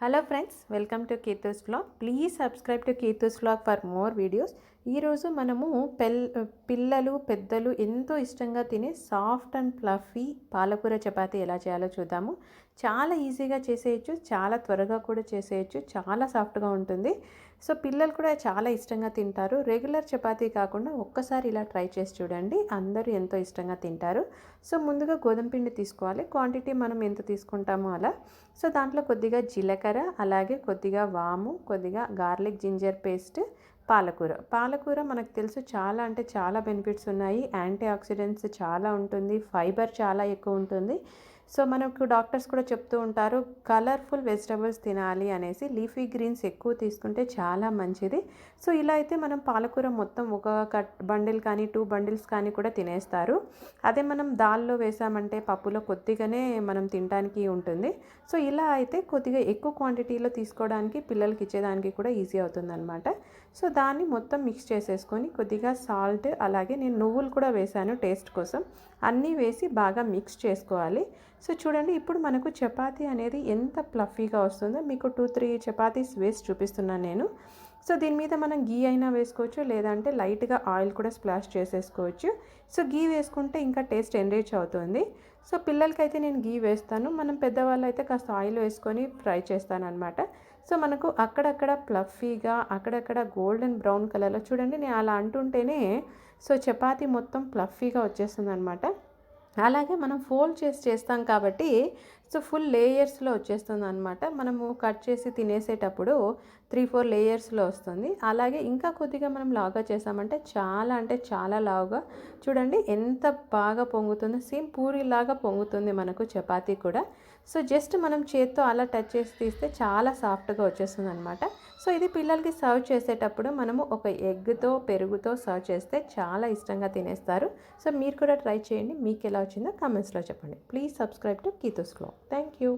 Hello friends welcome to Keethu's vlog please subscribe to Keethu's vlog for more videos ఈరోజు మనము పెల్ పిల్లలు పెద్దలు ఎంతో ఇష్టంగా తినే సాఫ్ట్ అండ్ ఫ్లఫీ పాలకూర చపాతీ ఎలా చేయాలో చూద్దాము. చాలా ఈజీగా చేసేయచ్చు చాలా త్వరగా కూడా చేసేయచ్చు చాలా సాఫ్ట్గా ఉంటుంది. సో పిల్లలు కూడా చాలా ఇష్టంగా తింటారు. రెగ్యులర్ చపాతీ కాకుండా ఒక్కసారి ఇలా ట్రై చేసి చూడండి. అందరూ ఎంతో ఇష్టంగా తింటారు. సో ముందుగా గోధుమ పిండి తీసుకోవాలి. క్వాంటిటీ మనం ఎంత తీసుకుంటామో అలా. సో దాంట్లో కొద్దిగా జీలకర్ర అలాగే కొద్దిగా వాము కొద్దిగా గార్లిక్ జింజర్ పేస్ట్ పాలకూర. పాలకూర మనకు తెలుసు చాలా అంటే చాలా బెనిఫిట్స్ ఉన్నాయి. యాంటీ ఆక్సిడెంట్స్ చాలా ఉంటుంది. ఫైబర్ చాలా ఎక్కువ ఉంటుంది. సో మనకు డాక్టర్స్ కూడా చెప్తూ ఉంటారు కలర్ఫుల్ వెజిటబుల్స్ తినాలి అనేసి. లీఫీ గ్రీన్స్ ఎక్కువ తీసుకుంటే చాలా మంచిది. సో ఇలా అయితే మనం పాలకూర మొత్తం ఒక కట్ బండిల్ కానీ టూ బండిల్స్ కానీ కూడా తినేస్తారు. అదే మనం దాల్లో వేసామంటే పప్పులో కొద్దిగానే మనం తినడానికి ఉంటుంది. సో ఇలా అయితే కొద్దిగా ఎక్కువ క్వాంటిటీలో తీసుకోవడానికి పిల్లలకి ఇచ్చేదానికి కూడా ఈజీ అవుతుందన్నమాట. సో దాన్ని మొత్తం మిక్స్ చేసేసుకొని కొద్దిగా సాల్ట్ అలాగే నేను నువ్వులు కూడా వేశాను టేస్ట్ కోసం. అన్నీ వేసి బాగా మిక్స్ చేసుకోవాలి. సో చూడండి ఇప్పుడు మనకు చపాతీ అనేది ఎంత ప్లఫీగా వస్తుందో మీకు టూ త్రీ చపాతీస్ వేసి చూపిస్తున్నాను నేను. సో దీని మీద మనం గీ అయినా వేసుకోవచ్చు లేదంటే లైట్గా ఆయిల్ కూడా స్ప్లాష్ చేసేసుకోవచ్చు. సో గీ వేసుకుంటే ఇంకా టేస్ట్ ఎన్రిచ్ అవుతుంది. సో పిల్లలకైతే నేను గీ వేస్తాను. మనం పెద్దవాళ్ళు అయితే కాస్త ఆయిల్ వేసుకొని ఫ్రై చేస్తాను అనమాట సో మనకు అక్కడక్కడ ప్లఫీగా అక్కడక్కడ గోల్డెన్ బ్రౌన్ కలర్లో చూడండి నేను అలా అంటుంటేనే సో చపాతీ మొత్తం ప్లఫీగా వచ్చేస్తుంది అనమాట అలాగే మనం ఫోల్డ్ చేసి చేస్తాం కాబట్టి సో ఫుల్ లేయర్స్లో వచ్చేస్తుంది అనమాట మనము కట్ చేసి తినేసేటప్పుడు త్రీ ఫోర్ లేయర్స్లో వస్తుంది. అలాగే ఇంకా కొద్దిగా మనం లావుగా చేసామంటే చాలా అంటే చాలా లావుగా. చూడండి ఎంత బాగా పొంగుతుందో సేమ్ పూరిలాగా పొంగుతుంది మనకు చపాతీ కూడా. సో జస్ట్ మనం చేత్తో అలా టచ్ చేసి తీస్తే చాలా సాఫ్ట్గా వచ్చేస్తుంది అనమాట సో ఇది పిల్లలకి సర్వ్ చేసేటప్పుడు మనము ఒక ఎగ్తో పెరుగుతో సర్వ్ చేస్తే చాలా ఇష్టంగా తినేస్తారు. సో మీరు కూడా ట్రై చేయండి. మీకు ఎలా వచ్చిందో కామెంట్స్లో చెప్పండి. ప్లీజ్ సబ్స్క్రైబ్ టు కీతోస్లో Thank you.